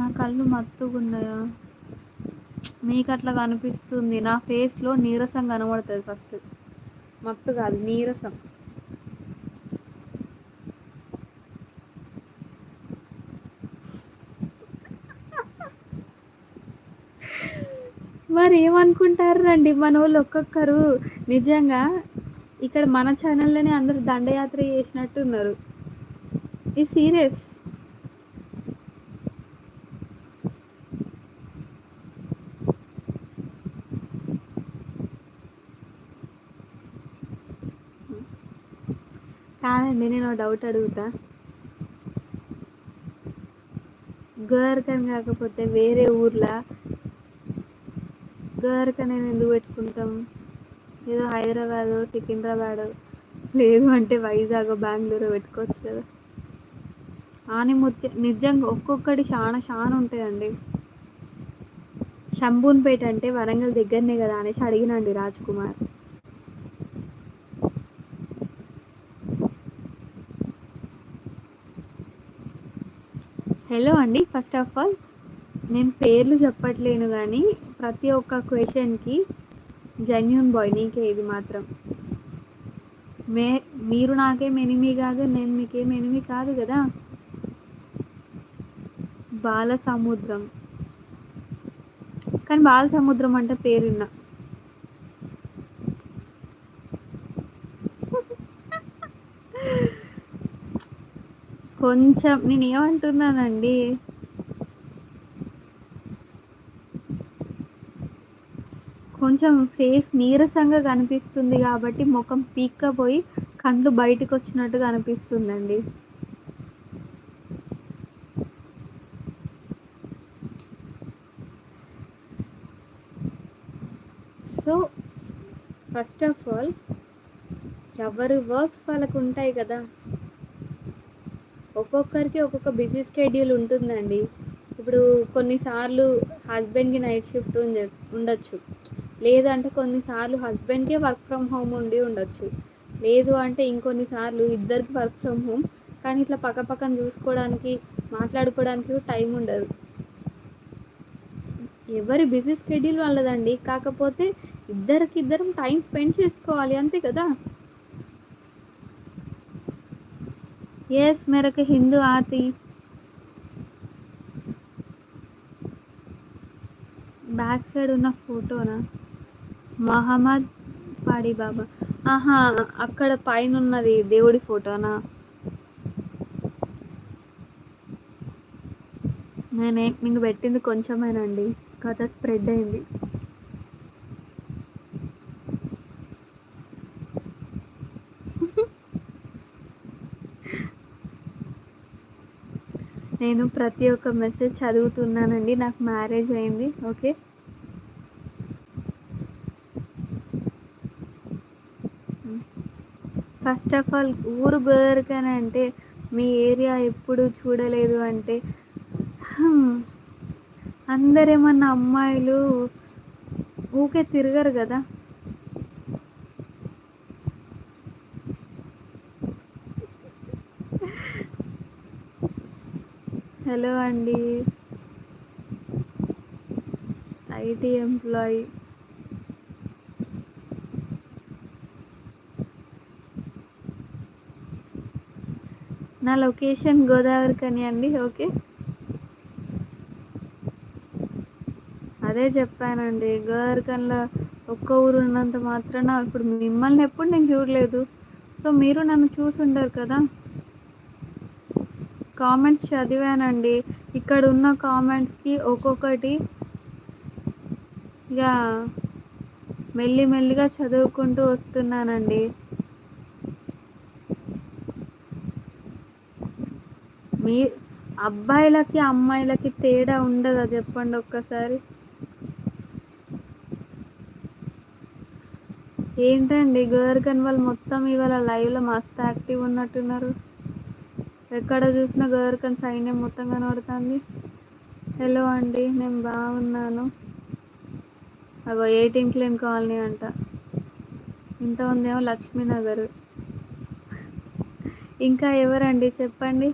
నా కళ్ళు మత్తుగున్నాయా? మీకు అట్లా కనిపిస్తుంది? నా ఫేస్లో నీరసం కనబడుతుంది ఫస్ట్. మత్తు కాదు నీరసం. మరి ఏమనుకుంటారు రండి? మన వాళ్ళు ఒక్కొక్కరు నిజంగా ఇక్కడ మన ఛానల్లోనే అందరూ దండయాత్ర చేసినట్టు ఉన్నారు ఈ సీరియస్ కాదండి నేను డౌట్ అడుగుతా. గోర్కన్ కాకపోతే వేరే ఊర్లో? గోర్కన్ ఎందుకు పెట్టుకుంటాం? ఏదో హైదరాబాద్ సికింద్రాబాద్? లేదు అంటే వైజాగ్ బెంగళూరు పెట్టుకోవచ్చు కదా. ఆనిముత్య నిజంగా ఒక్కొక్కటి చాలా చాలా ఉంటాయండి. శంభూన్పేట అంటే వరంగల్ దగ్గరనే కదా అనేసి అడిగినండి రాజ్ కుమార్. హలో అండి. ఫస్ట్ ఆఫ్ ఆల్ నేను పేర్లు చెప్పట్లేను కానీ ప్రతి ఒక్క క్వశ్చన్కి జెన్యున్ బాయ్ నీకే ఇది మాత్రం. మే మీరు నాకేం ఎనిమి కాదు నేను మీకేం ఎనిమి కాదు కదా? బాల సముద్రం కానీ బాల సముద్రం అంటే పేరున్నా. కొంచెం నేను ఏమంటున్నానండి? కొంచెం ఫేస్ నీరసంగా కనిపిస్తుంది కాబట్టి ముఖం పీక్కపోయి కళ్ళు బయటకు వచ్చినట్టు కనిపిస్తుందండి. సో ఫస్ట్ ఆఫ్ ఆల్ ఎవరి వర్క్స్ వాళ్ళకు ఉంటాయి కదా. ఒక్కొక్కరికి ఒక్కొక్క బిజీ స్కెడ్యూల్ ఉంటుందండి. ఇప్పుడు కొన్నిసార్లు హస్బెండ్కి నైట్ షిఫ్ట్ ఉండొచ్చు. లేదంటే కొన్నిసార్లు హస్బెండ్కే వర్క్ ఫ్రమ్ హోమ్ ఉండి ఉండొచ్చు. లేదు అంటే ఇంకొన్నిసార్లు ఇద్దరికి వర్క్ ఫ్రమ్ హోమ్ కానీ ఇట్లా పక్క పక్కన చూసుకోవడానికి మాట్లాడుకోవడానికి టైం ఉండదు. ఎవరి బిజీ స్కెడ్యూల్ వాళ్ళదండి. కాకపోతే ఇద్దరికి ఇద్దరం టైం స్పెండ్ చేసుకోవాలి అంతే కదా. ఎస్ మేరకు హిందూ ఆర్తి. బ్యాక్ సైడ్ ఉన్న ఫోటోనా? మహమ్మద్ పాడి బాబా. ఆహా అక్కడ పైన ఉన్నది దేవుడి ఫోటోనా? నేనే మీకు పెట్టింది కొంచెమేనండి. కథ స్ప్రెడ్ అయింది. నేను ప్రతి ఒక్క మెసేజ్ చదువుతున్నానండి. నాకు మ్యారేజ్ అయింది. ఓకే? ఫస్ట్ ఆఫ్ ఆల్ ఊరు గోదరికని అంటే మీ ఏరియా ఎప్పుడు చూడలేదు అంటే అందరేమన్నా అమ్మాయిలు ఊకే తిరగరు కదా. హలో అండి. IT employee. నా లొకేషన్ గోదావరి కని అండి ఓకే? అదే చెప్పానండి గోదావరికన్లో ఒక్క ఊరు ఉన్నంత మాత్రాన ఇప్పుడు మిమ్మల్ని ఎప్పుడు నేను చూడలేదు. సో మీరు నన్ను చూసి ఉండరు కదా? కామెంట్స్ చదివానండి. ఇక్కడ ఉన్న కామెంట్స్కి ఒక్కొక్కటి ఇక మెల్లి మెల్లిగా చదువుకుంటూ వస్తున్నానండి. మీ అబ్బాయిలకి అమ్మాయిలకి తేడా ఉండదా చెప్పండి ఒక్కసారి? ఏంటండి గోవర్కన్ వాళ్ళు మొత్తం ఇవాళ లైవ్లో మస్తు యాక్టివ్ ఉన్నట్టున్నారు. ఎక్కడ చూసినా గోవర్కన్ సైన్యం మొత్తం కనబడుతుంది. హలో అండి నేను బాగున్నాను. అగో ఎయిటీన్ క్లేమ్ కాలనీ అంట. ఇంత ఉందేమో లక్ష్మీనగర్. ఇంకా ఎవరండి చెప్పండి?